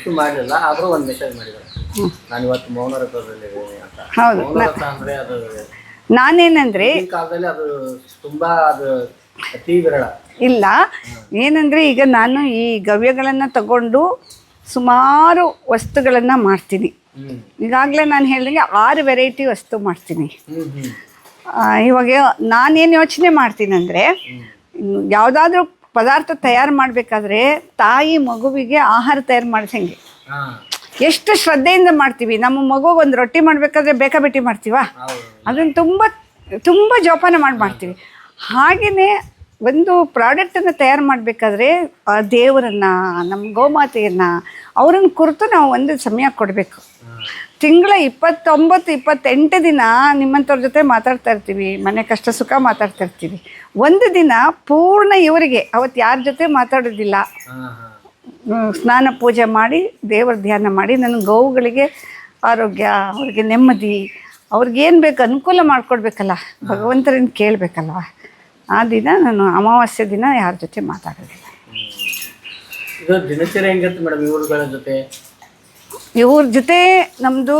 Issue ಮಾಡಲಿಲ್ಲ ಆದರೂ ಒಂದು ಮೆಸೇಜ್ ಮಾಡಿದ್ದಾರೆ. ನಾನು ಇವತ್ತು ಮೌನ ವ್ರತದಲ್ಲಿದ್ದೀನಿ ಅಂತ. ಹೌದು. ಮೌನ ವ್ರತ ಅಂದ್ರೆ ಅದು ನಾನೇನಂದ್ರೆ ಈ ಕಾಲದಲ್ಲಿ ಅದು ತುಂಬಾ ಅದು ಅತಿ ವಿರಳ. ಇಲ್ಲ. ಏನಂದ್ರೆ ಈಗ ನಾನು ಈ ಗವ್ಯಗಳನ್ನು ತಗೊಂಡು ಸುಮಾರು ವಸ್ತುಗಳನ್ನು ಮಾಡ್ತೀನಿ. ಹ್ಮ್. ಈಗಾಗಲೇ ನಾನು ಹೇಳಿದಂಗೆ ಆರು ವೆರೈಟಿ ವಸ್ತು ಮಾಡ್ತೀನಿ. ಹ್ಮ್ ಹ್ಮ್. ಆ, ಇವಾಗ ನಾನೇನು ಯೋಚನೆ ಮಾಡ್ತೀನಂದರೆ ಯಾವುದಾದ್ರೂ ಪದಾರ್ಥ ತಯಾರು ಮಾಡಬೇಕಾದ್ರೆ ತಾಯಿ ಮಗುವಿಗೆ ಆಹಾರ ತಯಾರು ಮಾಡ್ದಂಗೆ ಹಾ. ಎಷ್ಟು ಶ್ರದ್ಧೆಯಿಂದ ಮಾಡ್ತೀವಿ. ನಮ್ಮ ಮಗು ಒಂದು ರೊಟ್ಟಿ ಮಾಡಬೇಕಾದ್ರೆ ಬೇಕಾಬಿಟ್ಟಿ ಮಾಡ್ತೀವಾ? ಅದನ್ನು ತುಂಬ ತುಂಬ ಜೋಪಾನ ಮಾಡಿ ಮಾಡ್ತೀವಿ. ಹಾಗೆಯೇ ಒಂದು ಪ್ರಾಡಕ್ಟನ್ನು ತಯಾರು ಮಾಡಬೇಕಾದ್ರೆ ಆ ದೇವರನ್ನು ನಮ್ಮ ಗೋಮಾತೆಯನ್ನು ಅವರನ್ನು ಕುರಿತು ನಾವು ಒಂದು ಸಮಯ ಕೊಡಬೇಕು. ತಿಂಗಳ ಇಪ್ಪತ್ತೊಂಬತ್ತು, ಇಪ್ಪತ್ತೆಂಟು ದಿನ ನಿಮ್ಮಂಥವ್ರ ಜೊತೆ ಮಾತಾಡ್ತಾ ಇರ್ತೀವಿ, ಮನೆ ಕಷ್ಟ ಸುಖ ಮಾತಾಡ್ತಾ ಇರ್ತೀವಿ. ಒಂದು ದಿನ ಪೂರ್ಣ ಇವರಿಗೆ ಅವತ್ತು ಯಾರ ಜೊತೆ ಮಾತಾಡೋದಿಲ್ಲ. ಸ್ನಾನ ಪೂಜೆ ಮಾಡಿ, ದೇವರ ಧ್ಯಾನ ಮಾಡಿ, ನನ್ನ ಗೋವುಗಳಿಗೆ ಆರೋಗ್ಯ, ಅವ್ರಿಗೆ ನೆಮ್ಮದಿ, ಅವ್ರಿಗೇನು ಬೇಕು ಅನುಕೂಲ ಮಾಡಿಕೊಡ್ಬೇಕಲ್ಲ ಭಗವಂತರನ್ನು ಕೇಳಬೇಕಲ್ವ? ಆ ದಿನ ನಾನು ಅಮಾವಾಸ್ಯೆ ದಿನ ಯಾರ ಜೊತೆ ಮಾತಾಡೋದಿಲ್ಲ. ಇದು ದಿನಚರಿ ಹೆಂಗಿರುತ್ತೆ ಮೇಡಮ್ ಇವ್ರುಗಳ ಜೊತೆ? ಇವ್ರ ಜೊತೆ ನಮ್ಮದು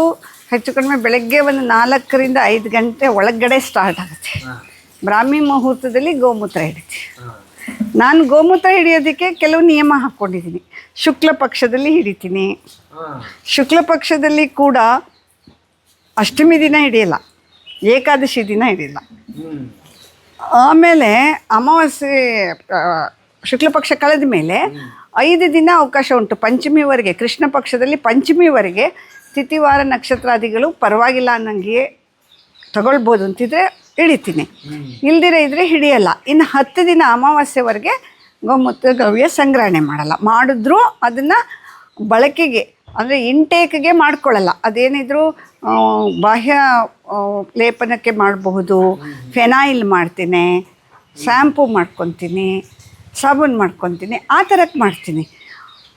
ಹೆಚ್ಚು ಕಡಿಮೆ ಬೆಳಗ್ಗೆ ಒಂದು ನಾಲ್ಕರಿಂದ ಐದು ಗಂಟೆ ಒಳಗಡೆ ಸ್ಟಾರ್ಟ್ ಆಗುತ್ತೆ. ಬ್ರಾಹ್ಮಿ ಮುಹೂರ್ತದಲ್ಲಿ ಗೋಮೂತ್ರ ಹಿಡಿತೀವಿ. ನಾನು ಗೋಮೂತ್ರ ಹಿಡಿಯೋದಕ್ಕೆ ಕೆಲವು ನಿಯಮ ಹಾಕ್ಕೊಂಡಿದ್ದೀನಿ ಶುಕ್ಲ ಪಕ್ಷದಲ್ಲಿ ಹಿಡಿತೀನಿ. ಶುಕ್ಲ ಪಕ್ಷದಲ್ಲಿ ಕೂಡ ಅಷ್ಟಮಿ ದಿನ ಹಿಡಿಯಲ್ಲ. ಏಕಾದಶಿ ದಿನ ಹಿಡಿಯಲ್ಲ. ಆಮೇಲೆ ಅಮಾವಾಸ್ಯೆ ಶುಕ್ಲ ಪಕ್ಷ ಕಳೆದ ಮೇಲೆ ಐದು ದಿನ ಅವಕಾಶ ಉಂಟು. ಪಂಚಮಿವರೆಗೆ, ಕೃಷ್ಣ ಪಕ್ಷದಲ್ಲಿ ಪಂಚಮಿವರೆಗೆ ತಿಥಿವಾರ ನಕ್ಷತ್ರಾದಿಗಳು ಪರವಾಗಿಲ್ಲ ಅನ್ನಂಗೆ ತಗೊಳ್ಬೋದು ಅಂತಿದ್ರೆ ಇಳಿತೀನಿ. ಇಲ್ದಿರ ಇದ್ರೆ ಹಿಡಿಯಲ್ಲ. ಇನ್ನು ಹತ್ತು ದಿನ ಅಮಾವಾಸ್ಯೆವರೆಗೆ ಗೋಮೂತ್ರ ಗವ್ಯ ಸಂಗ್ರಹಣೆ ಮಾಡಲ್ಲ. ಮಾಡಿದ್ರೂ ಅದನ್ನು ಬಳಕೆಗೆ ಅಂದರೆ ಇಂಟೇಕ್ಗೆ ಮಾಡ್ಕೊಳ್ಳಲ್ಲ. ಅದೇನಿದ್ರು ಬಾಹ್ಯ ಲೇಪನಕ್ಕೆ ಮಾಡಬಹುದು, ಫೆನಾಯಿಲ್ ಮಾಡ್ತೀನಿ ಶ್ಯಾಂಪು ಮಾಡ್ಕೊತೀನಿ, ಸಾಬೂನು ಮಾಡ್ಕೊತೀನಿ, ಆ ಥರಕ್ಕೆ ಮಾಡ್ತೀನಿ.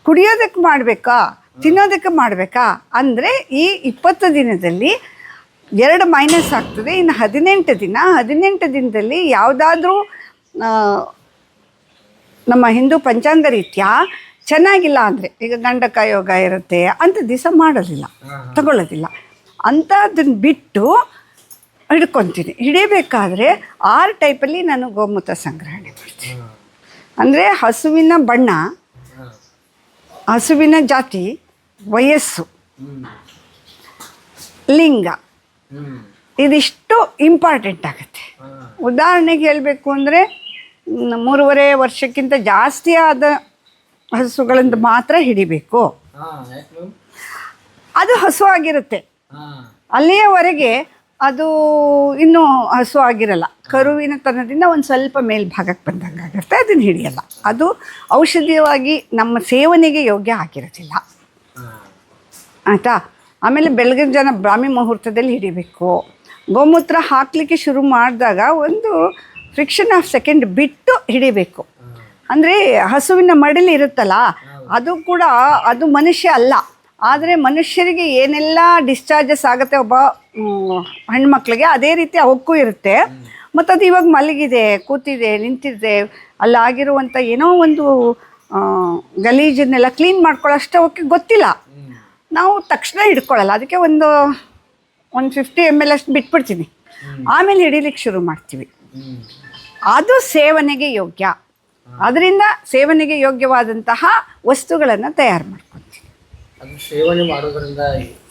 ಕುಡಿಯೋದಕ್ಕೆ ಮಾಡಬೇಕಾ? ತಿನ್ನೋದಕ್ಕೆ ಮಾಡಬೇಕಾ? ಅಂದರೆ ಈ ಇಪ್ಪತ್ತು ದಿನದಲ್ಲಿ ಎರಡು ಮೈನಸ್ ಆಗ್ತದೆ. ಇನ್ನು ಹದಿನೆಂಟು ದಿನ, ಹದಿನೆಂಟು ದಿನದಲ್ಲಿ ಯಾವುದಾದ್ರೂ ನಮ್ಮ ಹಿಂದೂ ಪಂಚಾಂಗ ರೀತ್ಯ ಚೆನ್ನಾಗಿಲ್ಲ ಅಂದರೆ ಈಗ ಗಂಡಕ ಯೋಗ ಇರುತ್ತೆ ಅಂಥ ದಿವಸ ಮಾಡೋದಿಲ್ಲ ತಗೊಳ್ಳೋದಿಲ್ಲ. ಅಂಥದ್ದನ್ನು ಬಿಟ್ಟು ಹಿಡ್ಕೊತೀನಿ. ಹಿಡಿಬೇಕಾದ್ರೆ ಆರು ಟೈಪಲ್ಲಿ ನಾನು ಗೋಮೂತ್ರ ಸಂಗ್ರಹಣೆ ಮಾಡ್ತೀನಿ. ಅಂದರೆ ಹಸುವಿನ ಬಣ್ಣ ಹಸುವಿನ ಜಾತಿ ವಯಸ್ಸು ಲಿಂಗ ಇದಿಷ್ಟು ಇಂಪಾರ್ಟೆಂಟ್ ಆಗುತ್ತೆ. ಉದಾಹರಣೆಗೆ ಹೇಳಬೇಕು ಅಂದರೆ ಮೂರುವರೆ ವರ್ಷಕ್ಕಿಂತ ಜಾಸ್ತಿ ಆದ ಹಸುಗಳಿಂದ ಮಾತ್ರ ಹಿಡಿಬೇಕು. ಅದು ಹಸು ಆಗಿರುತ್ತೆ. ಅಲ್ಲಿಯವರೆಗೆ ಅದು ಇನ್ನೂ ಹಸು ಆಗಿರಲ್ಲ. ಕರುವಿನ ತನದಿಂದ ಒಂದು ಸ್ವಲ್ಪ ಮೇಲ್ಭಾಗಕ್ಕೆ ಬಂದಂಗೆ ಆಗುತ್ತೆ ಅದನ್ನು ಹಿಡಿಯಲ್ಲ. ಅದು ಔಷಧೀಯವಾಗಿ ನಮ್ಮ ಸೇವನೆಗೆ ಯೋಗ್ಯ ಆಗಿರೋದಿಲ್ಲ. ಆಯಿತಾ? ಆಮೇಲೆ ಬೆಳಗಿನ ಜನ ಬ್ರಾಹ್ಮಿ ಮುಹೂರ್ತದಲ್ಲಿ ಹಿಡಿಬೇಕು. ಗೋಮೂತ್ರ ಹಾಕಲಿಕ್ಕೆ ಶುರು ಮಾಡಿದಾಗ ಒಂದು ಫ್ರಿಕ್ಷನ್ ಆಫ್ ಸೆಕೆಂಡ್ ಬಿಟ್ಟು ಹಿಡಿಬೇಕು. ಅಂದರೆ ಹಸುವಿನ ಮಡಲಿ ಇರುತ್ತಲ್ಲ ಅದು ಕೂಡ ಅದು ಮನುಷ್ಯ ಅಲ್ಲ. ಆದರೆ ಮನುಷ್ಯರಿಗೆ ಏನೆಲ್ಲ ಡಿಸ್ಚಾರ್ಜಸ್ ಆಗುತ್ತೆ ಒಬ್ಬ ಹೆಣ್ಣು ಹೆಣ್ಮಕ್ಳಿಗೆ ಅದೇ ರೀತಿ ಅವಕ್ಕೂ ಇರುತ್ತೆ. ಮತ್ತು ಅದು ಇವಾಗ ಮಲಗಿದೆ ಕೂತಿದೆ ನಿಂತಿದೆ ಅಲ್ಲಾಗಿರುವಂಥ ಏನೋ ಒಂದು ಗಲೀಜನ್ನೆಲ್ಲ ಕ್ಲೀನ್ ಮಾಡ್ಕೊಳ್ಳೋಷ್ಟು ಅವಕ್ಕೆ ಗೊತ್ತಿಲ್ಲ. ನಾವು ತಕ್ಷಣ ಹಿಡ್ಕೊಳ್ಳಲ್ಲ ಅದಕ್ಕೆ ಒಂದು ಒಂದು ಫಿಫ್ಟಿ ಎಂ ಎಲ್ ಅಷ್ಟು ಬಿಟ್ಬಿಡ್ತೀನಿ. ಆಮೇಲೆ ಹಿಡೀಲಿಕ್ಕೆ ಶುರು ಮಾಡ್ತೀವಿ. ಅದು ಸೇವನೆಗೆ ಯೋಗ್ಯ. ಅದರಿಂದ ಸೇವನೆಗೆ ಯೋಗ್ಯವಾದಂತಹ ವಸ್ತುಗಳನ್ನು ತಯಾರು ಮಾಡ್ಕೊತೀವಿ. ಅದು ಸೇವನೆ ಮಾಡೋದ್ರಿಂದ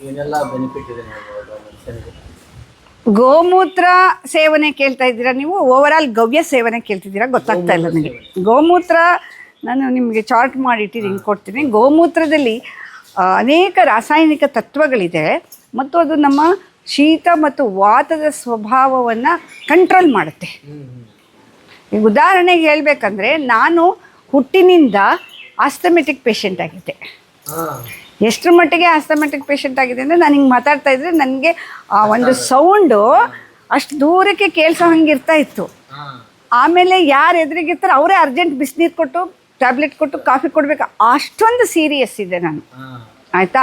ಏನೆಲ್ಲ ಬೆನಿಫಿಟ್ ಇದೆ ಗೋಮೂತ್ರ ಸೇವನೆ ಕೇಳ್ತಾ ಇದ್ದೀರಾ ನೀವು? ಓವರ್ ಆಲ್ ಗವ್ಯ ಸೇವನೆ ಕೇಳ್ತಿದ್ದೀರಾ? ಗೊತ್ತಾಗ್ತಾ ಇಲ್ಲ ನನಗೆ ಗೋಮೂತ್ರ ನಾನು ನಿಮಗೆ ಚಾರ್ಟ್ ಮಾಡಿ ಇಟ್ಟಿದ್ದೀನಿ ಕೊಡ್ತೀನಿ. ಗೋಮೂತ್ರದಲ್ಲಿ ಅನೇಕ ರಾಸಾಯನಿಕ ತತ್ವಗಳಿದೆ ಮತ್ತು ಅದು ನಮ್ಮ ಶೀತ ಮತ್ತು ವಾತದ ಸ್ವಭಾವವನ್ನು ಕಂಟ್ರೋಲ್ ಮಾಡುತ್ತೆ. ಈಗ ಉದಾಹರಣೆಗೆ ಹೇಳಬೇಕಂದ್ರೆ ನಾನು ಹುಟ್ಟಿನಿಂದ ಆಸ್ತಮೆಟಿಕ್ ಪೇಷಂಟ್ ಆಗಿದ್ದೆ. ಎಷ್ಟರ ಮಟ್ಟಿಗೆ ಆಸ್ತಮೆಟಿಕ್ ಪೇಷಂಟ್ ಆಗಿದೆ ಅಂದರೆ ನಾನು ಹಿಂಗೆ ಮಾತಾಡ್ತಾ ಇದ್ರೆ ನನಗೆ ಆ ಒಂದು ಸೌಂಡು ಅಷ್ಟು ದೂರಕ್ಕೆ ಕೇಳಿಸೋ ಹಂಗೆ ಇರ್ತಾ ಇತ್ತು. ಆಮೇಲೆ ಯಾರು ಎದುರಿಗಿರ್ತಾರೆ ಅವರೇ ಅರ್ಜೆಂಟ್ ಬಿಸಿನೀರು ಕೊಟ್ಟು ಟ್ಯಾಬ್ಲೆಟ್ ಕೊಟ್ಟು ಕಾಫಿ ಕೊಡಬೇಕು ಅಷ್ಟೊಂದು ಸೀರಿಯಸ್ ಇದೆ ನಾನು. ಆಯಿತಾ?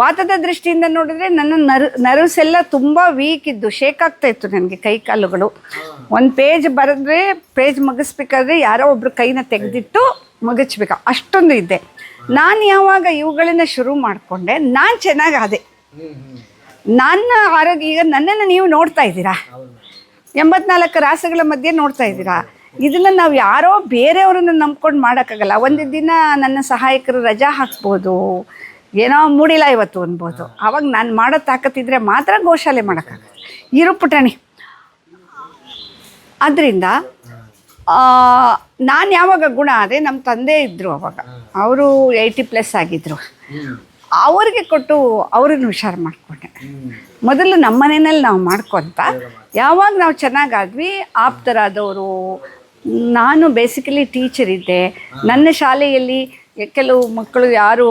ವಾತದ ದೃಷ್ಟಿಯಿಂದ ನೋಡಿದ್ರೆ ನನ್ನ ನರ್, ನರ್ವ್ಸ್ ಎಲ್ಲ ತುಂಬ ವೀಕ್ ಇದ್ದು ಶೇಕ್ ಆಗ್ತಾ ಇತ್ತು ನನಗೆ ಕೈ ಕಾಲುಗಳು. ಒಂದು ಪೇಜ್ ಬರೆದ್ರೆ ಪೇಜ್ ಮುಗಿಸ್ಬೇಕಾದ್ರೆ ಯಾರೋ ಒಬ್ರು ಕೈನ ತೆಗೆದಿಟ್ಟು ಮುಗಿಸ್ಬೇಕು ಅಷ್ಟೊಂದು ಇದ್ದೆ. ನಾನು ಯಾವಾಗ ಇವುಗಳನ್ನ ಶುರು ಮಾಡಿಕೊಂಡೆ, ನಾನು ಚೆನ್ನಾಗಾದೆ. ನನ್ನ ಆರೋಗ್ಯ, ಈಗ ನನ್ನನ್ನು ನೀವು ನೋಡ್ತಾ ಇದ್ದೀರಾ? ಎಂಬತ್ನಾಲ್ಕು ರಾಸುಗಳ ಮಧ್ಯೆ ನೋಡ್ತಾ ಇದ್ದೀರಾ? ಇದನ್ನ ನಾವು ಯಾರೋ ಬೇರೆಯವ್ರನ್ನ ನಂಬ್ಕೊಂಡು ಮಾಡೋಕ್ಕಾಗಲ್ಲ. ಒಂದು ದಿನ ನನ್ನ ಸಹಾಯಕರು ರಜಾ ಹಾಕ್ಬೋದು. ಏನೋ ಮೂಡಿಲ್ಲ ಇವತ್ತು ಅನ್ಬೋದು. ಅವಾಗ ನಾನು ಮಾಡೋ ತಾಕತ್ತಿದ್ರೆ ಮಾತ್ರ ಗೋಶಾಲೆ ಮಾಡೋಕ್ಕಾಗತ್ತೆ ಇರು ಪುಟಾಣಿ ಅದರಿಂದ ನಾನು ಯಾವಾಗ ಗುಣ ಅದೇ ನಮ್ಮ ತಂದೆ ಇದ್ದರು ಅವಾಗ. ಅವರು ಏಯ್ಟಿ ಪ್ಲಸ್ ಆಗಿದ್ದರು ಅವರಿಗೆ ಅವ್ರಿಗೆ ಕೊಟ್ಟು ಅವ್ರನ್ನ ಹುಷಾರು ಮಾಡಿಕೊಂಡೆ. ಮೊದಲು ನಮ್ಮ ಮನೆಯಲ್ಲಿ ನಾವು ಮಾಡ್ಕೊತ ಯಾವಾಗ ನಾವು ಚೆನ್ನಾಗಾದ್ವಿ ಆಪ್ತರಾದವರು ನಾನು ಬೇಸಿಕಲಿ ಟೀಚರ್ ಇದ್ದೆ. ನನ್ನ ಶಾಲೆಯಲ್ಲಿ ಕೆಲವು ಮಕ್ಕಳು ಯಾರು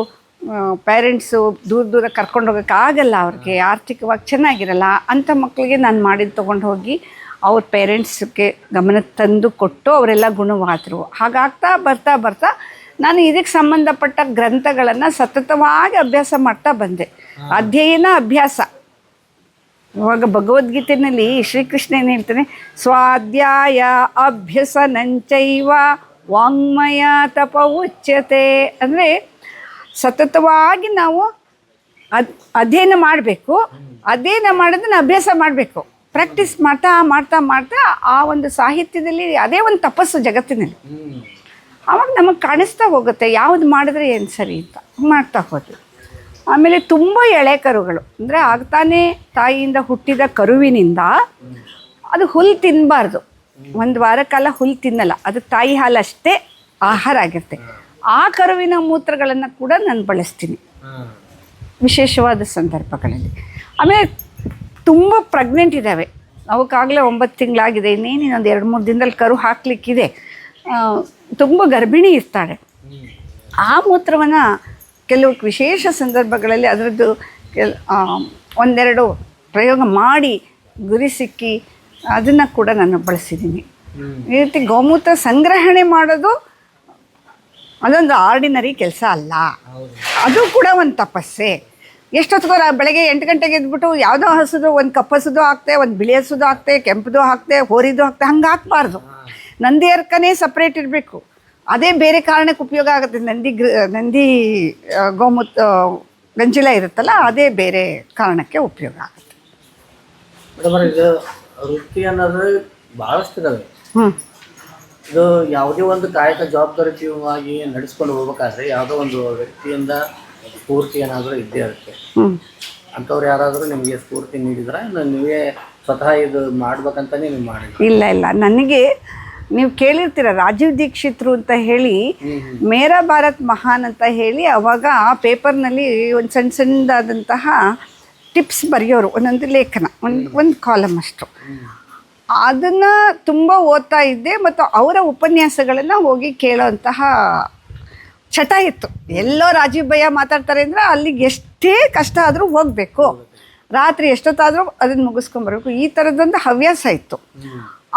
ಪೇರೆಂಟ್ಸು ದೂರ ದೂರ ಕರ್ಕೊಂಡು ಹೋಗೋಕೆ ಆಗಲ್ಲ ಅವ್ರಿಗೆ ಆರ್ಥಿಕವಾಗಿ ಚೆನ್ನಾಗಿರಲ್ಲ ಅಂಥ ಮಕ್ಕಳಿಗೆ ನಾನು ಮಾಡಿದ್ದು ತೊಗೊಂಡು ಹೋಗಿ ಅವ್ರ ಪೇರೆಂಟ್ಸ್ಗೆ ಗಮನ ತಂದು ಕೊಟ್ಟು ಅವರೆಲ್ಲ ಗುಣವಾದರು. ಹಾಗಾಗ್ತಾ ಬರ್ತಾ ಬರ್ತಾ ನಾನು ಇದಕ್ಕೆ ಸಂಬಂಧಪಟ್ಟ ಗ್ರಂಥಗಳನ್ನು ಸತತವಾಗಿ ಅಭ್ಯಾಸ ಮಾಡ್ತಾ ಬಂದೆ. ಅಧ್ಯಯನ ಅಭ್ಯಾಸ. ಇವಾಗ ಭಗವದ್ಗೀತೆಯಲ್ಲಿ ಶ್ರೀಕೃಷ್ಣ ಏನು ಹೇಳ್ತಾನೆ? ಸ್ವಾಧ್ಯಾಯ ಅಭ್ಯಸನಂಚೈವ ವಾಂಗ್ಮಯ ತಪ ಉಚ್ಯತೆ ಅಂದರೆ ಸತತವಾಗಿ ನಾವು ಅದ್ ಅಧ್ಯಯನ ಮಾಡಬೇಕು, ಅಧ್ಯಯನ ಮಾಡೋದನ್ನು ಅಭ್ಯಾಸ ಮಾಡಬೇಕು, ಪ್ರಾಕ್ಟೀಸ್ ಮಾಡ್ತಾ ಮಾಡ್ತಾ ಮಾಡ್ತಾ ಆ ಒಂದು ಸಾಹಿತ್ಯದಲ್ಲಿ ಅದೇ ಒಂದು ತಪಸ್ಸು ಜಗತ್ತಿನಲ್ಲಿ. ಆವಾಗ ನಮಗೆ ಕಾಣಿಸ್ತಾ ಹೋಗುತ್ತೆ, ಯಾವ್ದು ಮಾಡಿದ್ರೆ ಏನು ಸರಿ ಅಂತ ಮಾಡ್ತಾ ಹೋದ್ವಿ. ಆಮೇಲೆ ತುಂಬ ಎಳೆ ಕರುಗಳು, ಅಂದರೆ ಆಗ್ತಾನೆ ತಾಯಿಯಿಂದ ಹುಟ್ಟಿದ ಕರುವಿನಿಂದ ಅದು ಹುಲ್ಲು ತಿನ್ನಬಾರ್ದು ಒಂದು ವಾರ ಕಾಲ ಹುಲ್ಲು ತಿನ್ನಲ್ಲ, ಅದು ತಾಯಿ ಹಾಲು ಅಷ್ಟೇ ಆಹಾರ ಆಗಿರುತ್ತೆ. ಆ ಕರುವಿನ ಮೂತ್ರಗಳನ್ನು ಕೂಡ ನಾನು ಬಳಸ್ತೀನಿ. ವಿಶೇಷವಾದ ಸಂದರ್ಭಗಳಲ್ಲಿ. ಆಮೇಲೆ ತುಂಬ ಪ್ರೆಗ್ನೆಂಟ್ ಇದ್ದಾವೆ ಅವಕ್ಕಾಗಲೇ ಒಂಬತ್ತು ತಿಂಗಳಾಗಿದೆ. ಇನ್ನೇನು ಇನ್ನೊಂದು ಎರಡು ಮೂರು ದಿನದಲ್ಲಿ ಕರು ಹಾಕಲಿಕ್ಕಿದೆ. ತುಂಬ ಗರ್ಭಿಣಿ ಇರ್ತಾಳೆ ಆ ಮೂತ್ರವನ್ನು ಕೆಲವು ವಿಶೇಷ ಸಂದರ್ಭಗಳಲ್ಲಿ ಅದರದ್ದು ಕೆಲ ಒಂದೆರಡು ಪ್ರಯೋಗ ಮಾಡಿ ಗುರಿ ಸಿಕ್ಕಿ ಅದನ್ನು ಕೂಡ ನಾನು ಬಳಸಿದ್ದೀನಿ ಈ ರೀತಿ ಗೋಮೂತ್ರ ಸಂಗ್ರಹಣೆ ಮಾಡೋದು ಅದೊಂದು ಆರ್ಡಿನರಿ ಕೆಲಸ ಅಲ್ಲ. ಅದು ಕೂಡ ಒಂದು ತಪಸ್ಸೆ. ಎಷ್ಟೊತ್ತು ರಾ- ಬೆಳಗ್ಗೆ ಎಂಟು ಗಂಟೆಗೆ ಎದ್ಬಿಟ್ಟು ಯಾವುದೋ ಹಸಿದು ಒಂದು ಕಪ್ಪು ಹಸುದು ಹಾಕ್ತೆ ಒಂದು ಬಿಳಿ ಹಸಿದು ಹಾಕ್ತೆ ಕೆಂಪದು ಹಾಕ್ತೆ ಹೋರಿದು ಹಾಕ್ತೆ ಹಂಗೆ ಹಾಕ್ಬಾರ್ದು. ನಂದಿ ಅರ್ಕನೇ ಸಪ್ರೇಟ್ ಇರಬೇಕು. ಅದೇ ಬೇರೆ ಕಾರಣಕ್ಕೆ ಉಪಯೋಗ ಆಗುತ್ತೆ. ನಂದಿ ಗೃ ನಂದಿ ಗೋಮೂತ್ ಗಂಜಿಲ ಇರುತ್ತಲ್ಲ ಅದೇ ಬೇರೆ ಕಾರಣಕ್ಕೆ ಉಪಯೋಗ ಆಗುತ್ತೆ. ಹ್ಞೂ ಇದು ಯಾವುದೇ ಒಂದು ಕಾಯಕ ಜವಾಬ್ದಾರಿಯುತವಾಗಿ ನಡೆಸ್ಕೊಂಡು ಹೋಗ್ಬೇಕಾದ್ರೆ ಯಾವುದೋ ಒಂದು ವ್ಯಕ್ತಿಯಿಂದ ಸ್ಫೂರ್ತಿ ಏನಾದರೂ ಇದ್ದೇ ಇರುತ್ತೆ. ಅಂಥವ್ರು ಯಾರಾದರೂ ನಿಮಗೆ ಸ್ಫೂರ್ತಿ ನೀಡಿದ್ರೆ? ನೀವೇ ಸ್ವತಃ ಇದು ಮಾಡ್ಬೇಕಂತಾನೆ ನೀವು ಮಾಡಿದ್ರಿ? ಇಲ್ಲ ಇಲ್ಲ. ನನಗೆ ನೀವು ಕೇಳಿರ್ತೀರ ರಾಜೀವ್ ದೀಕ್ಷಿತ್ರು ಅಂತ ಹೇಳಿ ಮೇರಾ ಭಾರತ್ ಮಹಾನ್ ಅಂತ ಹೇಳಿ ಅವಾಗ ಆ ಪೇಪರ್ನಲ್ಲಿ ಒಂದು ಸಣ್ಣ ಸಣ್ಣದಾದಂತಹ ಟಿಪ್ಸ್ ಬರೆಯೋರು ಒಂದೊಂದು ಲೇಖನ ಒಂದು ಒಂದು ಕಾಲಮ್ ಅಷ್ಟು. ಅದನ್ನು ತುಂಬ ಓದ್ತಾ ಇದ್ದೆ ಮತ್ತು ಅವರ ಉಪನ್ಯಾಸಗಳನ್ನು ಹೋಗಿ ಕೇಳೋಂತಹ ಚಟ ಇತ್ತು. ಎಲ್ಲೋ ರಾಜೀವ್ ಭಯ್ಯ ಮಾತಾಡ್ತಾರೆ ಅಂದರೆ ಅಲ್ಲಿಗೆ ಎಷ್ಟೇ ಕಷ್ಟ ಆದರೂ ಹೋಗಬೇಕು. ರಾತ್ರಿ ಎಷ್ಟೊತ್ತಾದರೂ ಅದನ್ನು ಮುಗಿಸ್ಕೊಂಬರ್ಬೇಕು ಈ ಥರದ್ದೊಂದು ಹವ್ಯಾಸ ಇತ್ತು.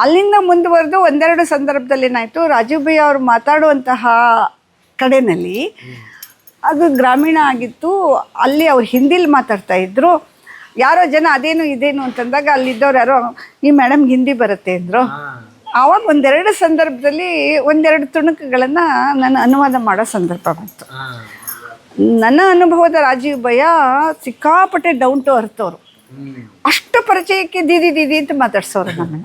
ಅಲ್ಲಿಂದ ಮುಂದುವರೆದು ಒಂದೆರಡು ಸಂದರ್ಭದಲ್ಲಿ ಏನಾಯಿತು ರಾಜೀವ್ ಭಯ್ಯ ಅವರು ಮಾತಾಡುವಂತಹ ಕಡೆನಲ್ಲಿ ಅದು ಗ್ರಾಮೀಣ ಆಗಿತ್ತು. ಅಲ್ಲಿ ಅವ್ರು ಹಿಂದಿಲಿ ಮಾತಾಡ್ತಾ ಇದ್ರು. ಯಾರೋ ಜನ ಅದೇನು ಇದೇನು ಅಂತಂದಾಗ ಅಲ್ಲಿದ್ದವ್ರು ಯಾರೋ ಈ ಮೇಡಮ್ ಹಿಂದಿ ಬರುತ್ತೆ ಅಂದರು. ಆವಾಗ ಒಂದೆರಡು ಸಂದರ್ಭದಲ್ಲಿ ಒಂದೆರಡು ತುಣುಕುಗಳನ್ನು ನಾನು ಅನುವಾದ ಮಾಡೋ ಸಂದರ್ಭ ಬಂತು. ನನ್ನ ಅನುಭವದ ರಾಜೀವ್ ಭಯ ಸಿಕ್ಕಾಪಟ್ಟೆ ಡೌನ್ ಟು ಅರ್ತ್ ಅವರು. ಹ್ಞೂ ಅಷ್ಟು ಪರಿಚಯಕ್ಕೆ ದೀದಿ ದೀದಿ ಅಂತ ಮಾತಾಡ್ಸೋರು ನಾನು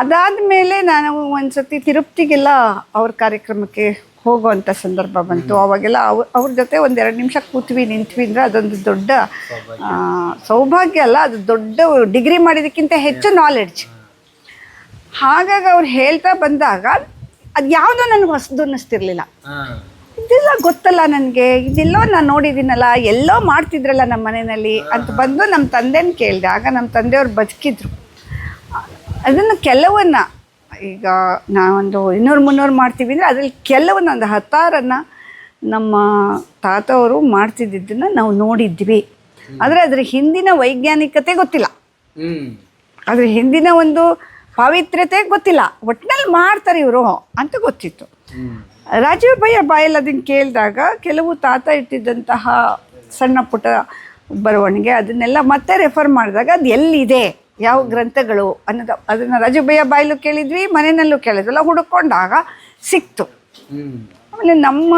ಅದಾದ ಮೇಲೆ ನಾನು ಒಂದು ಸತಿ ತಿರುಪ್ತಿಗೆಲ್ಲ ಅವ್ರ ಕಾರ್ಯಕ್ರಮಕ್ಕೆ ಹೋಗುವಂಥ ಸಂದರ್ಭ ಬಂತು. ಅವಾಗೆಲ್ಲ ಅವ್ರ ಅವ್ರ ಜೊತೆ ಒಂದೆರಡು ನಿಮಿಷ ಕೂತ್ವಿ ನಿಂತ್ವಿ ಅಂದರೆ ಅದೊಂದು ದೊಡ್ಡ ಸೌಭಾಗ್ಯ. ಅಲ್ಲ ಅದು ದೊಡ್ಡ ಡಿಗ್ರಿ ಮಾಡಿದಕ್ಕಿಂತ ಹೆಚ್ಚು ನಾಲೆಡ್ಜ್ ಹಾಗಾಗಿ ಅವ್ರು ಹೇಳ್ತಾ ಬಂದಾಗ ಅದು ಯಾವುದೋ ನನಗೆ ಹೊಸದು ಅನ್ನಿಸ್ತಿರ್ಲಿಲ್ಲ. ಇದೆಲ್ಲ ಗೊತ್ತಲ್ಲ ನನಗೆ. ಇದೆಲ್ಲೋ ನಾನು ನೋಡಿದ್ದೀನಲ್ಲ ಎಲ್ಲೋ ಮಾಡ್ತಿದ್ರಲ್ಲ ನಮ್ಮ ಮನೆಯಲ್ಲಿ ಅಂತ ಬಂದು ನಮ್ಮ ತಂದೆನ ಕೇಳಿದೆ. ಆಗ ನಮ್ಮ ತಂದೆಯವ್ರು ಬದುಕಿದ್ರು. ಅದನ್ನು ಕೆಲವನ್ನ ಈಗ ನಾವೊಂದು ಇನ್ನೂರು ಮುನ್ನೂರು ಮಾಡ್ತೀವಿ ಅಂದರೆ ಅದರಲ್ಲಿ ಕೆಲವೊಂದು ಒಂದು ಹತ್ತಾರನ್ನು ನಮ್ಮ ತಾತವರು ಮಾಡ್ತಿದ್ದನ್ನು ನಾವು ನೋಡಿದ್ವಿ. ಆದರೆ ಅದರ ಹಿಂದಿನ ವೈಜ್ಞಾನಿಕತೆ ಗೊತ್ತಿಲ್ಲ. ಅದ್ರ ಹಿಂದಿನ ಒಂದು ಪಾವಿತ್ರ್ಯತೆ ಗೊತ್ತಿಲ್ಲ. ಒಟ್ಟಿನಲ್ಲಿ ಮಾಡ್ತಾರೆ ಇವರು ಅಂತ ಗೊತ್ತಿತ್ತು. ರಾಜೀವ್ ಭಯ್ಯ ಬಾಯಲ್ಲಿ ಅದನ್ನು ಕೇಳಿದಾಗ ಕೆಲವು ತಾತ ಇಟ್ಟಿದ್ದಂತಹ ಸಣ್ಣ ಪುಟ್ಟ ಬರವಣಿಗೆ ಅದನ್ನೆಲ್ಲ ಮತ್ತೆ ರೆಫರ್ ಮಾಡಿದಾಗ ಅದು ಎಲ್ಲಿದೆ? ಯಾವ ಗ್ರಂಥಗಳು ಅನ್ನೋದು, ಅದನ್ನು ರಾಜೀವ್ ಭಯ್ಯ ಬಾಯಲ್ಲೂ ಕೇಳಿದ್ವಿ, ಮನೆಯಲ್ಲೂ ಕೇಳಿದ್ವಲ್ಲ ಹುಡುಕೊಂಡಾಗ ಸಿಕ್ತು. ಆಮೇಲೆ ನಮ್ಮ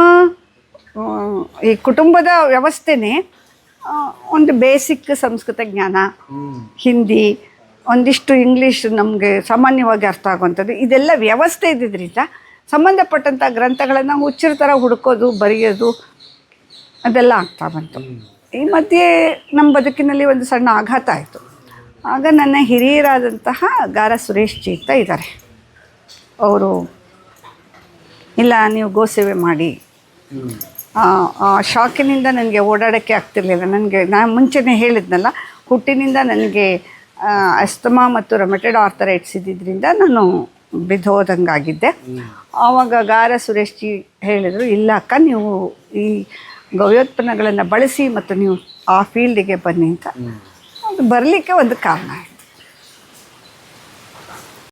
ಈ ಕುಟುಂಬದ ವ್ಯವಸ್ಥೆನೇ ಒಂದು ಬೇಸಿಕ್ ಸಂಸ್ಕೃತ ಜ್ಞಾನ, ಹಿಂದಿ, ಒಂದಿಷ್ಟು ಇಂಗ್ಲೀಷ್ ನಮಗೆ ಸಾಮಾನ್ಯವಾಗಿ ಅರ್ಥ ಆಗುವಂಥದ್ದು, ಇದೆಲ್ಲ ವ್ಯವಸ್ಥೆ ಇದ್ದಿದ್ದರಿಂದ ಸಂಬಂಧಪಟ್ಟಂಥ ಗ್ರಂಥಗಳನ್ನು ಹುಚ್ಚರ ಥರ ಹುಡುಕೋದು, ಬರೆಯೋದು, ಅದೆಲ್ಲ ಆಗ್ತಾ ಬಂತು. ಈ ಮಧ್ಯೆ ನಮ್ಮ ಬದುಕಿನಲ್ಲಿ ಒಂದು ಸಣ್ಣ ಆಘಾತ ಆಯಿತು. ಆಗ ನನ್ನ ಹಿರಿಯರಾದಂತಹ ಗಾರ ಸುರೇಶ್ ಜಿ ಅಂತ ಇದ್ದಾರೆ. ಅವರು, ಇಲ್ಲ, ನೀವು ಗೋಸೇವೆ ಮಾಡಿ. ಶಾಕಿನಿಂದ ನನಗೆ ಓಡಾಡೋಕ್ಕೆ ಆಗ್ತಿರ್ಲಿಲ್ಲ. ನನಗೆ ನಾನು ಮುಂಚೆನೇ ಹೇಳಿದ್ನಲ್ಲ, ಹುಟ್ಟಿನಿಂದ ನನಗೆ ಅಸ್ತಮಾ ಮತ್ತು ರೊಮೆಟೆಡ್ ಆರ್ಥರೈಟ್ಸ್ ಇದ್ದಿದ್ದರಿಂದ ನಾನು ಬಿದ್ದೋದಂಗಾಗಿದ್ದೆ ಆವಾಗ ಗಾರ ಸುರೇಶ್ ಜಿ ಹೇಳಿದರು, ಇಲ್ಲ ಅಕ್ಕ, ನೀವು ಈ ಗವ್ಯೋತ್ಪನ್ನಗಳನ್ನು ಬಳಸಿ ಮತ್ತು ನೀವು ಆ ಫೀಲ್ಡಿಗೆ ಬನ್ನಿ ಅಂತ. ಅದು ಬರಲಿಕ್ಕೆ ಒಂದು ಕಾರಣ ಆಯಿತು